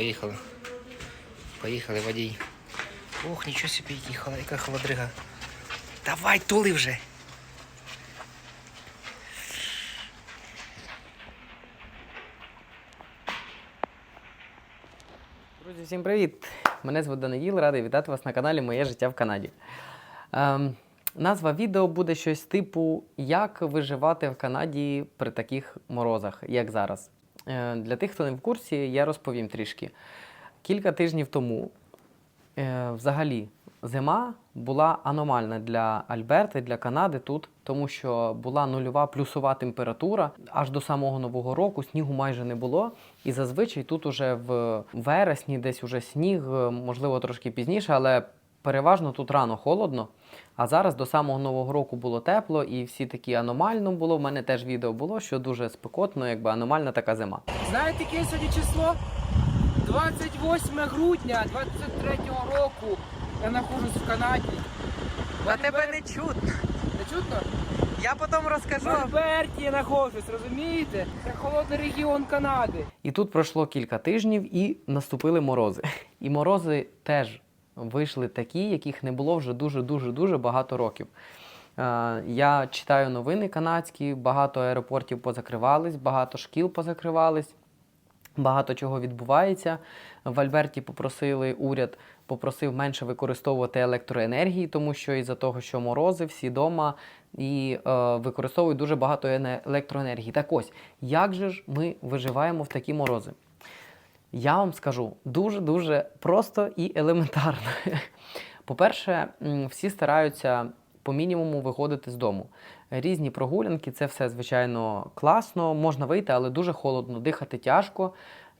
Поїхали. Поїхали, водій. Ох, нічого собі, яка холодрига. Давай, тули вже. Друзі, всім привіт! Мене звуть Даниїл, радий вітати вас на каналі Моє життя в Канаді. Ем, назва відео буде щось типу Як виживати в Канаді при таких морозах, як зараз. Е, для тих, хто не в курсі, я розповім трішки. Кілька тижнів тому е, взагалі зима була аномальна для Альберти, для Канади тут, тому що була нульова плюсова температура. Аж до самого нового року снігу майже не було. І зазвичай тут уже в вересні, десь уже сніг, е, можливо, трошки пізніше, але переважно тут рано холодно. А зараз до самого нового року було тепло, і всі такі аномально було. У мене теж відео було, що дуже спекотно, якби аномальна така зима. Знаєте, яке сьогодні число? 28 грудня 23-го року. Я знаходжусь в Канаді. А тебе не чутно. Не чутно? Я потім В. Альберті я знаходжусь, розумієте? Це холодний регіон Канади. І тут пройшло кілька тижнів і наступили морози. І морози теж вийшли такі, яких не було вже дуже-дуже дуже багато років. Е, Я читаю новини канадські, багато аеропортів позакривались, багато шкіл позакривались. Багато чого відбувається. В Альберті попросили уряд попросив менше використовувати електроенергії, тому що із-за того, що морози, всі вдома і е, використовують дуже багато електроенергії. Так ось, як же ж ми виживаємо в такі морози? Я вам скажу дуже-дуже просто і елементарно. По-перше, всі стараються по мінімуму виходити з дому. Різні прогулянки, це все, звичайно, класно, можна вийти, але дуже холодно, дихати тяжко,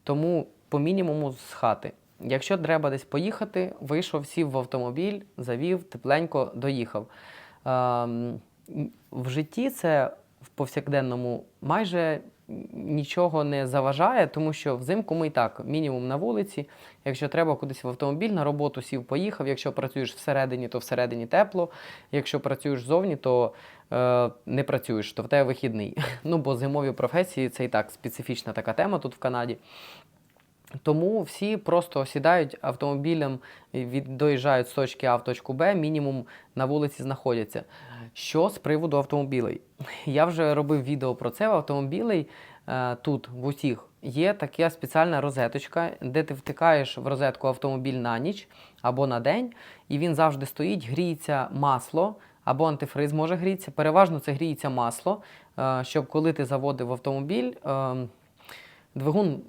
тому по мінімуму з хати. Якщо треба десь поїхати, вийшов, сів в автомобіль, завів, тепленько доїхав. Ем, в житті це в повсякденному майже нічого не заважає, тому що взимку ми і так мінімум на вулиці. Якщо треба кудись в автомобіль, на роботу сів, поїхав. Якщо працюєш всередині, то всередині тепло. Якщо працюєш зовні, то е, не працюєш, то в тебе вихідний. Ну бо зимові професії це і так специфічна така тема тут в Канаді. Тому всі просто сідають автомобілем, доїжджають з точки А в точку Б, мінімум на вулиці знаходяться. Що з приводу автомобілей? Я вже робив відео про це. В автомобілей е, тут в усіх є така спеціальна розеточка, де ти втикаєш в розетку автомобіль на ніч або на день, і він завжди стоїть, гріється масло. Або антифриз може грітися. Переважно це гріється масло, е, щоб коли ти заводив автомобіль, е, двигун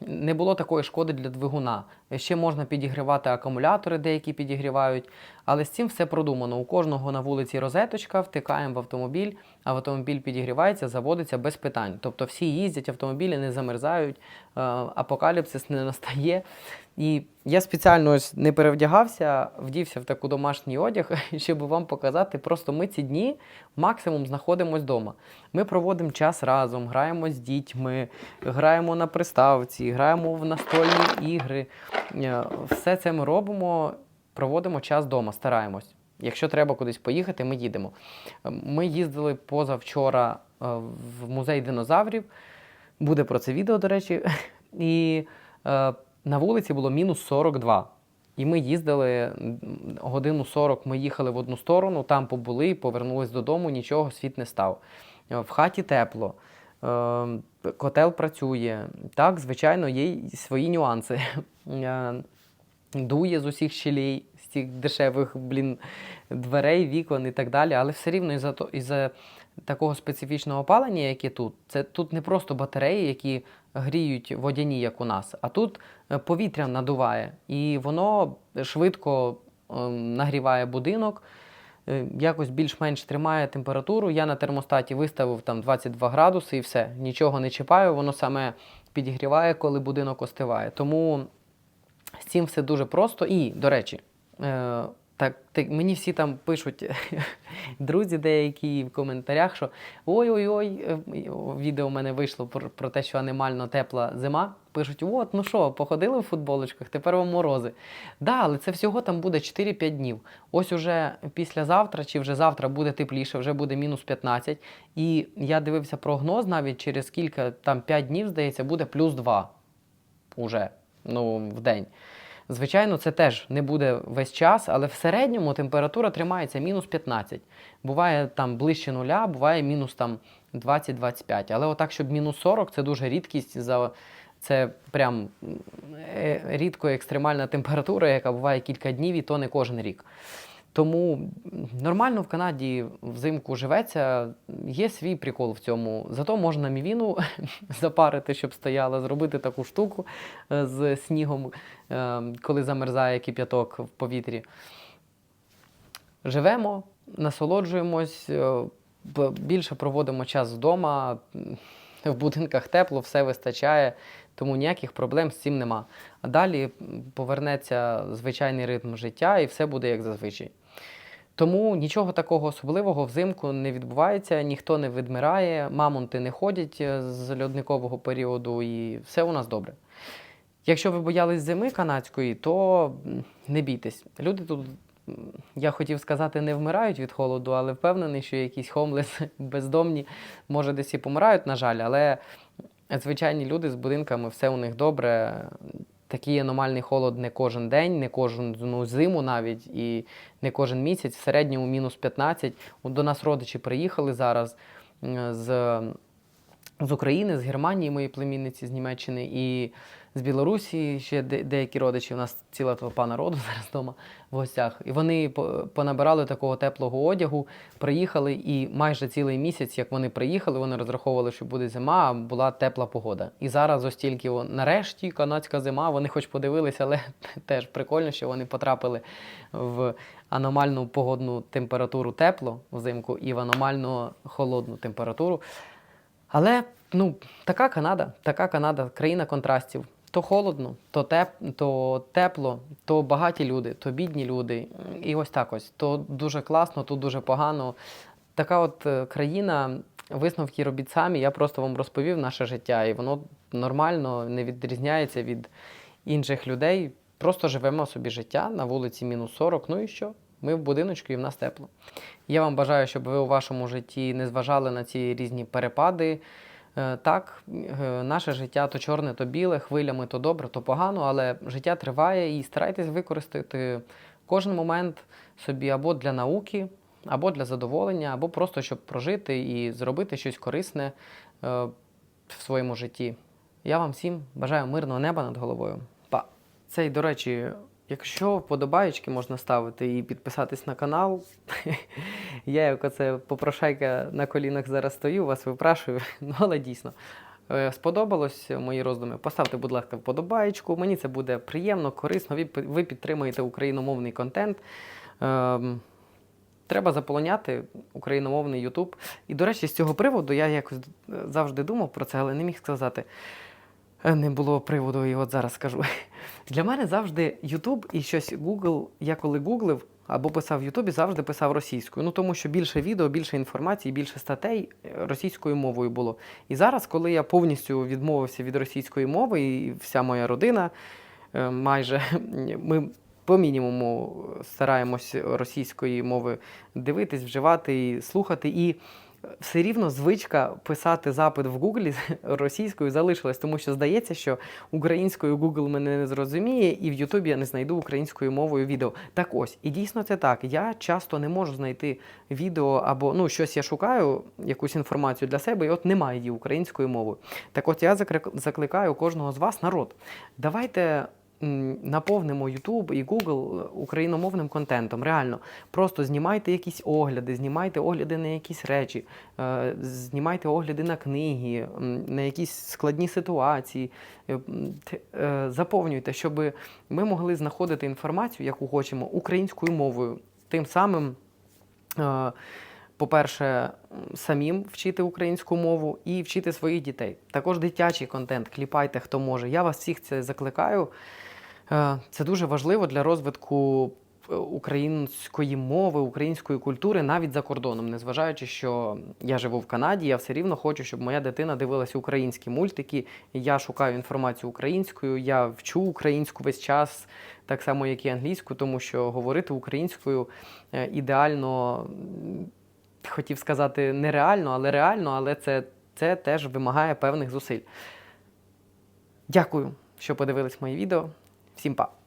не було такої шкоди для двигуна. Ще можна підігрівати акумулятори, деякі підігрівають, але з цим все продумано. У кожного на вулиці розеточка, втикаємо в автомобіль, а автомобіль підігрівається, заводиться без питань. Тобто всі їздять, автомобілі не замерзають, е, апокаліпсис не настає. І я спеціально ось не перевдягався, вдівся в таку домашній одяг, щоб вам показати. Просто ми ці дні максимум знаходимось вдома. Ми проводимо час разом, граємо з дітьми, граємо на приставці, граємо в настольні ігри. Е, Все це ми робимо, проводимо час вдома, стараємось. Якщо треба кудись поїхати, ми їдемо. Ми їздили позавчора е, в музей динозаврів. Буде про це відео, до речі. І е, на вулиці було мінус 42. І ми їздили годину 40, ми їхали в одну сторону, там побули, повернулись додому, нічого, світ не став. В хаті тепло, котел працює. Так, звичайно, є свої нюанси. Е, Дує з усіх щелей, з цих дешевих блін, дверей, вікон і так далі. Але все рівно із-за, із-за такого специфічного опалення, яке тут, це тут не просто батареї, які гріють водяні, як у нас, а тут е, повітря надуває, і воно швидко е, нагріває будинок, якось більш-менш тримає температуру. Я на термостаті виставив там 22 градуси і все, нічого не чіпаю, воно саме підігріває, коли будинок остиває. Тому з цим все дуже просто. І, до речі, е, так, так, мені всі там пишуть друзі деякі в коментарях, що ой-ой-ой, е, відео в мене вийшло про, про те, що аномально тепла зима. Пишуть: от, ну що, походили в футболочках, тепер вам морози. Да, але це всього там буде 4-5 днів. Ось уже післязавтра чи вже завтра буде тепліше, вже буде мінус 15. І я дивився прогноз навіть через кілька, там 5 днів, здається, буде плюс 2 уже. Ну, в день. Звичайно, це теж не буде весь час, але в середньому температура тримається мінус 15. Буває там ближче нуля, буває мінус там 20-25. Але отак, щоб мінус 40, це дуже рідкість. За... Це прям е, рідко екстремальна температура, яка буває кілька днів, і то не кожен рік. Тому нормально в Канаді взимку живеться, є свій прикол в цьому. Зато можна мівіну запарити, щоб стояла, зробити таку штуку е, з снігом, е, коли замерзає кип'яток в повітрі. Живемо, насолоджуємось, е, більше проводимо час вдома, в будинках тепло, все вистачає, тому ніяких проблем з цим нема. А далі повернеться звичайний ритм життя і все буде як зазвичай. Тому нічого такого особливого взимку не відбувається, ніхто не відмирає, мамонти не ходять е, з льодникового періоду, і все у нас добре. Якщо ви боялись зими канадської, то не бійтесь. Люди тут, я хотів сказати, не вмирають від холоду, але впевнений, що якісь хомлес бездомні, може, десь і помирають, на жаль, але звичайні люди з будинками, все у них добре. Такий аномальний холод не кожен день, не кожну зиму навіть і не кожен місяць. В середньому мінус 15. До нас родичі приїхали зараз з, з України, з Германії, мої племінниці з Німеччини і з Білорусі. Ще деякі родичі. У нас ціла толпа народу зараз вдома в гостях. І вони понабирали такого теплого одягу, приїхали, і майже цілий місяць, як вони приїхали, вони розраховували, що буде зима, а була тепла погода. І зараз ось тільки нарешті канадська зима, вони хоч подивилися, але теж прикольно, що вони потрапили в аномальну погодну температуру тепло взимку і в аномально холодну температуру. Але ну, така Канада, така Канада, країна контрастів. То холодно, то, теп, то тепло, то багаті люди, то бідні люди. І ось так ось. То дуже класно, то дуже погано. Така от е, країна, висновки робіть самі. Я просто вам розповів наше життя, і воно нормально не відрізняється від інших людей. Просто живемо собі життя на вулиці мінус 40. Ну і що? Ми в будиночку і в нас тепло. Я вам бажаю, щоб ви у вашому житті не зважали на ці різні перепади. Е, Так, е, наше життя то чорне, то біле, хвилями то добре, то погано, але життя триває і старайтесь використати кожен момент собі або для науки, або для задоволення, або просто щоб прожити і зробити щось корисне е, в своєму житті. Я вам всім бажаю мирного неба над головою. Па! Це й, до речі, якщо вподобаєчки можна ставити і підписатись на канал. Я, як оце попрошайка на колінах зараз стою, вас випрашую, ну але дійсно. Е, Сподобалось мої роздуми. Поставте, будь ласка, вподобаєчку. Мені це буде приємно, корисно. Ви, ви підтримуєте україномовний контент. Ем, Треба заполоняти україномовний Ютуб. І, до речі, з цього приводу я якось е, завжди думав про це, але не міг сказати. Не було приводу, і от зараз скажу. Для мене завжди Ютуб і щось Google, я коли гуглив або писав в Ютубі, завжди писав російською. Ну тому що більше відео, більше інформації, більше статей російською мовою було. І зараз, коли я повністю відмовився від російської мови, і вся моя родина е, майже ми по мінімуму стараємось російської мови дивитись, вживати і слухати. Все рівно звичка писати запит в Гуглі російською залишилась, тому що здається, що українською Google мене не зрозуміє, і в Ютубі я не знайду українською мовою відео. Так ось, і дійсно це так. Я часто не можу знайти відео або ну щось я шукаю, якусь інформацію для себе, і от немає її українською мовою. Так от я закликаю кожного з вас, народ, давайте. Наповнимо YouTube і Google україномовним контентом. Реально, просто знімайте якісь огляди, знімайте огляди на якісь речі, е, знімайте огляди на книги, на якісь складні ситуації. Е, е, Заповнюйте, щоб ми могли знаходити інформацію, яку хочемо, українською мовою. Тим самим, е, по-перше, самим вчити українську мову і вчити своїх дітей. Також дитячий контент, кліпайте, хто може. Я вас всіх це закликаю. Е, Це дуже важливо для розвитку е, української мови, української культури навіть за кордоном. Незважаючи, що я живу в Канаді, я все рівно хочу, щоб моя дитина дивилася українські мультики. Я шукаю інформацію українською, я вчу українську весь час, так само як і англійську, тому що говорити українською е, ідеально, хотів сказати, нереально, але реально, але це, це теж вимагає певних зусиль. Дякую. що подивились мої відео. Всім па!